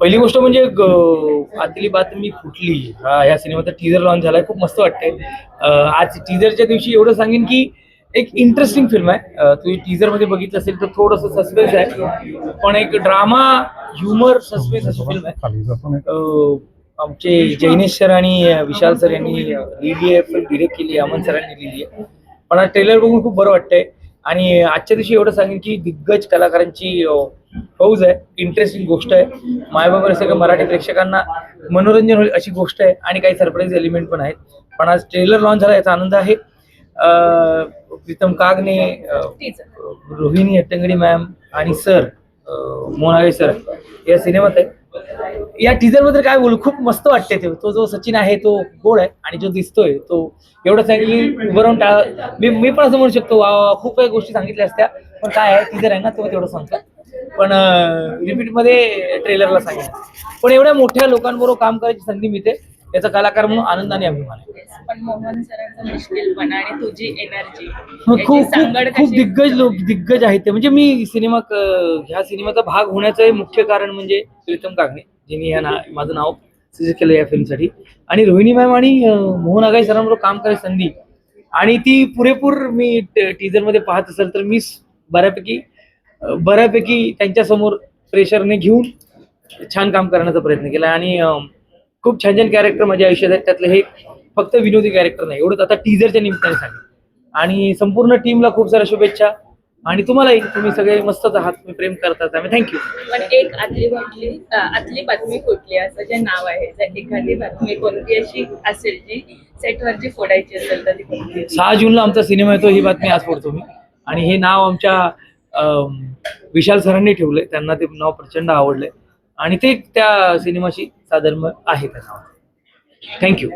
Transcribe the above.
पहिली गोष्ट म्हणजे आतली बातमी फुटली. हा ह्या सिनेमाचा टीजर लॉन्च झालाय. खूप मस्त वाटतंय. आज टीजरच्या दिवशी एवढं सांगेन की एक इंटरेस्टिंग फिल्म आहे. तुम्ही टीजरमध्ये बघितलं असेल तर थोडंसं सस्पेन्स आहे. पण एक ड्रामा ह्युमर सस्पेन्स अशी फिल्म आहे. आमचे जैनेश सर आणि विशाल सर यांनी लिहिली आहे फिल्म डिरेक्ट केली अमन सरांनी लिहिली आहे. पण ट्रेलर बघून खूप बरं वाटतंय. आणि आजच्या दिवशी एवढं सांगेन की दिग्गज कलाकारांची फौज आहे इंटरेस्टिंग गोष्ट आहे. मायबाबर सगळं मराठी प्रेक्षकांना मनोरंजन होईल अशी गोष्ट आहे आणि काही सरप्राईज एलिमेंट पण आहेत. पण आज ट्रेलर लॉन्च झाला याचा आनंद आहे. प्रीतम कागने रोहिणी हट्टंगडी मॅम आणि सर मोनाळे सर या सिनेमात आहे. या टीजरमध्ये काय बोलू? खूप मस्त वाटते ते. तो जो सचिन आहे तो गोड आहे आणि जो दिसतोय तो एवढं चांगली उभं राहून टाळ. मी मी पण असं म्हणू शकतो वा वा, खूप काही गोष्टी सांगितल्या असत्या. पण काय आहे टीजर आहे ना तो तेवढं सांगतो. पण रिपीटमध्ये ट्रेलरला सांगेन. पण एवढ्या मोठ्या लोकांबरोबर काम करायची संधी मिळते याचा कलाकार म्हणून आनंदाने अभिमान आहे. पण मोहन सरांचा निष्ठेपणा आणि तुझी एनर्जी खूप खूप खूप दिग्गज लोक दिग्गज आहेत ते. म्हणजे मी सिनेमा ह्या सिनेमाचा भाग होण्याचं मुख्य कारण म्हणजे प्रीतम कागणे ज्यांनी या ना माझं नाव सजेस्ट केलं या फिल्मसाठी. आणि रोहिणी मॅम आणि मोहन आगाई सरांबरोबर काम करायची संधी. आणि ती पुरेपूर मी टीजरमध्ये पाहत असेल तर मी बऱ्यापैकी बऱ्यापैकी त्यांच्यासमोर प्रेशरने घेऊन छान काम करण्याचा प्रयत्न केला आणि खूप छान छान कॅरेक्टर माझ्या आयुष्यात आहेत. त्यातलं हे फक्त विनोदी कॅरेक्टर नाही एवढंच आता टीजरच्या निमित्ताने सांगेन. आणि संपूर्ण टीमला खूप साऱ्या शुभेच्छा. आणि तुम्हालाही तुम्ही सगळे मस्तच आहात तुम्ही प्रेम करतात त्यामुळे थँक्यू पण एक आतली बातली अं, आतली बातमी फुटली असं जे नाव आहे एखादी बातमी कोणती अशी असेल जी सेटवरची फोडायची असेल तर ती असेल? सहा जूनला आमचा सिनेमा येतो ही बातमी आज पडतो मी. आणि हे नाव आमच्या विशाल सरांनी ठेवलंय. त्यांना ते नाव प्रचंड आवडलंय. आणि ते त्या सिनेमाशी साधर्म आहे त्या नाव थँक्यू